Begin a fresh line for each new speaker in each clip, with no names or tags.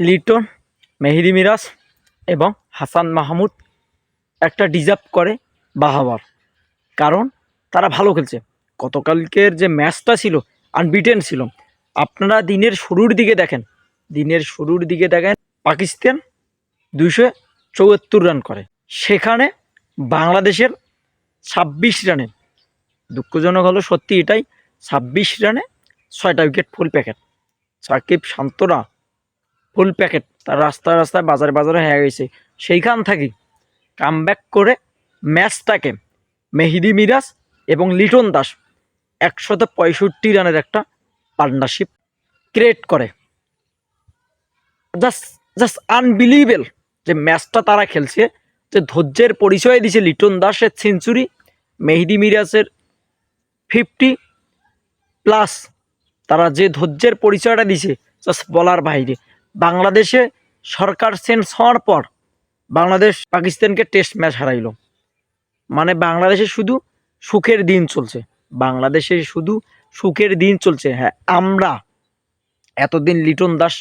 লিটন, মেহেদি মিরাজ এবং হাসান মাহমুদ একটা ডিজার্ভ করে বাহাবার কারণ তারা ভালো খেলছে। গতকালকের যে ম্যাচটা ছিল আনবিটেন ছিল। আপনারা দিনের শুরুর দিকে দেখেন, দিনের শুরুর দিকে দেখেন, পাকিস্তান দুইশো চৌয়াত্তর রান করে। সেখানে বাংলাদেশের ছাব্বিশ রানে দুঃখজনক হলো সত্যি এটাই, ছাব্বিশ রানে ছয়টা উইকেট ফুল প্যাকেট সাকিব শান্তরা ফুল প্যাকেট। তার রাস্তায় রাস্তায় বাজারে বাজারে হয়ে গেছে। সেইখান থেকে কামব্যাক করে ম্যাচটাকে মেহিদি মিরাজ এবং লিটন দাস একশত পঁয়ষট্টি রানের একটা পার্টনারশিপ ক্রিয়েট করে। জাস্ট জাস্ট আনবিলিভেবল যে ম্যাচটা তারা খেলছে, যে ধৈর্যের পরিচয় দিছে লিটন দাসের সেঞ্চুরি মেহেদি মিরাজের ফিফটি প্লাস তারা যে ধৈর্যের পরিচয়টা দিছে জাস্ট বলার বাইরে। বাংলাদেশে সরকার চেঞ্জ হওয়ার পর বাংলাদেশ পাকিস্তানকে টেস্ট ম্যাচ হারাইল। মানে বাংলাদেশে শুধু সুখের দিন চলছে। বাংলাদেশে শুধু সুখের দিন চলছে। হ্যাঁ আমরা এতদিন লিটন দাস,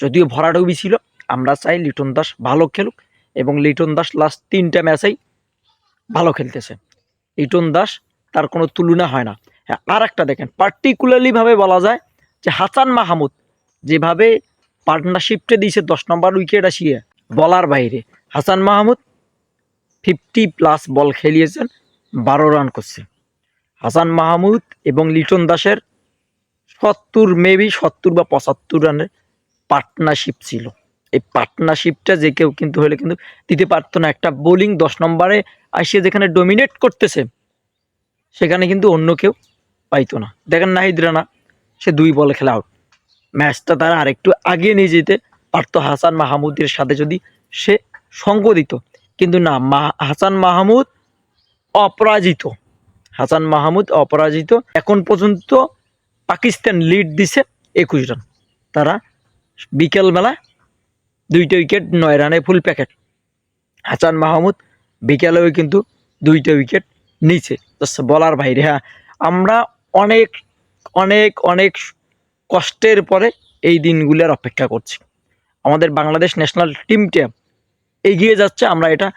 যদিও ভরাডুবি ছিল, আমরা চাই লিটন দাস ভালো খেলুক এবং লিটন দাস লাস্ট তিনটা ম্যাচেই ভালো খেলতেছে। লিটন দাস তার কোনো তুলনা হয় না। হ্যাঁ আর একটা দেখেন পার্টিকুলারলিভাবে বলা যায় যে হাসান মাহমুদ যেভাবে পার্টনারশিপটা দিয়েছে দশ নম্বর উইকেট আসিয়ে বলার বাইরে। Hasan Mahmud fifty plus ball খেলিয়েছেন, বারো রান করছে। হাসান মাহমুদ এবং লিটন দাসের সত্তর মেবি সত্তর বা পঁচাত্তর রানের পার্টনারশিপ ছিল। এই পার্টনারশিপটা যে কেউ কিন্তু হলে কিন্তু দিতে পারতো না। একটা বোলিং দশ নম্বরে আসিয়ে যেখানে ডোমিনেট করতেছে, সেখানে কিন্তু অন্য কেউ পাইতো না। দেখেন নাহিদ রানা, সে দুই বলে খেলা আউট ম্যাচটা তারা আরেকটু আগিয়ে নিয়ে যেতে পারতো। হাসান মাহমুদের সাথে যদি সে সঙ্গ দিত। কিন্তু না, মা, হাসান মাহমুদ অপরাজিত। হাসান মাহমুদ অপরাজিত। এখন পর্যন্ত পাকিস্তান লিড দিছে একুশ রান তারা বিকেলবেলা দুইটা উইকেট নয় রানে ফুল প্যাকেট হাসান মাহমুদ বিকেলেও কিন্তু দুইটা উইকেট নিচে বলার বাইরে হ্যাঁ। আমরা অনেক অনেক অনেক কষ্টের পরে এই দিনগুলোর অপেক্ষা করছি। আমাদের বাংলাদেশ ন্যাশনাল টিমটা এগিয়ে যাচ্ছে, আমরা এটা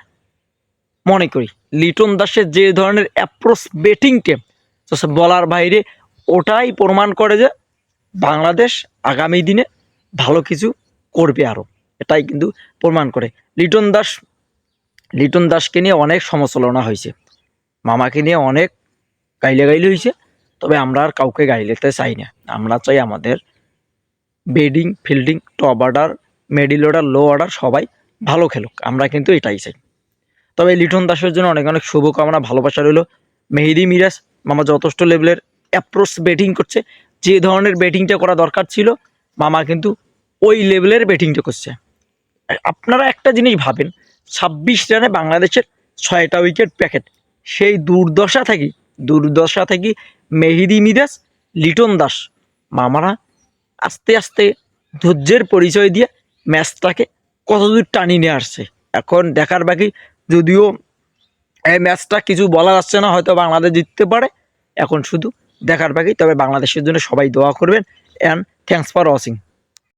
মনে করি। লিটন দাসের যে ধরনের অ্যাপ্রোচ ব্যাটিং টিম বলার বাইরে, ওটাই প্রমাণ করে যে বাংলাদেশ আগামী দিনে ভালো কিছু করবে আরও এটাই কিন্তু প্রমাণ করে। লিটন দাস, লিটন দাসকে নিয়ে অনেক সমালোচনা হয়েছে। মামাকে নিয়ে অনেক গাইলে গাইলে হয়েছে। তবে আমরা আর কাউকে গাইলেতে চাই না। আমরা চাই আমাদের batting, fielding, top order, middle order, low order সবাই ভালো খেলুক। আমরা কিন্তু এটাই চাই। তবে লিটন দাসের জন্য অনেক অনেক শুভকামনা, ভালোবাসা রইল। মেহেদি মিরাজ, মামা যথেষ্ট লেভেলের অ্যাপ্রোচ ব্যাটিং করছে। যে ধরনের ব্যাটিংটা করা দরকার ছিল, মামা কিন্তু ওই লেভেলের ব্যাটিংটা করছে। আপনারা একটা জিনিস ভাবেন, ছাব্বিশ রানে বাংলাদেশের ছয়টা উইকেট প্যাকেট সেই দুর্দশা থেকে দুর্দশা থেকে মেহেদি মিদাস লিটন দাস মামারা আস্তে আস্তে ধৈর্যের পরিচয় দিয়ে ম্যাচটাকে কতদূর টানি নিয়ে আসছে। এখন দেখার বাকি, যদিও এই ম্যাচটা কিছু বলা যাচ্ছে না, হয়তো বাংলাদেশ জিততে পারে। এখন শুধু দেখার বাকি, তবে বাংলাদেশের জন্য সবাই দোয়া করবেন। And thanks for watching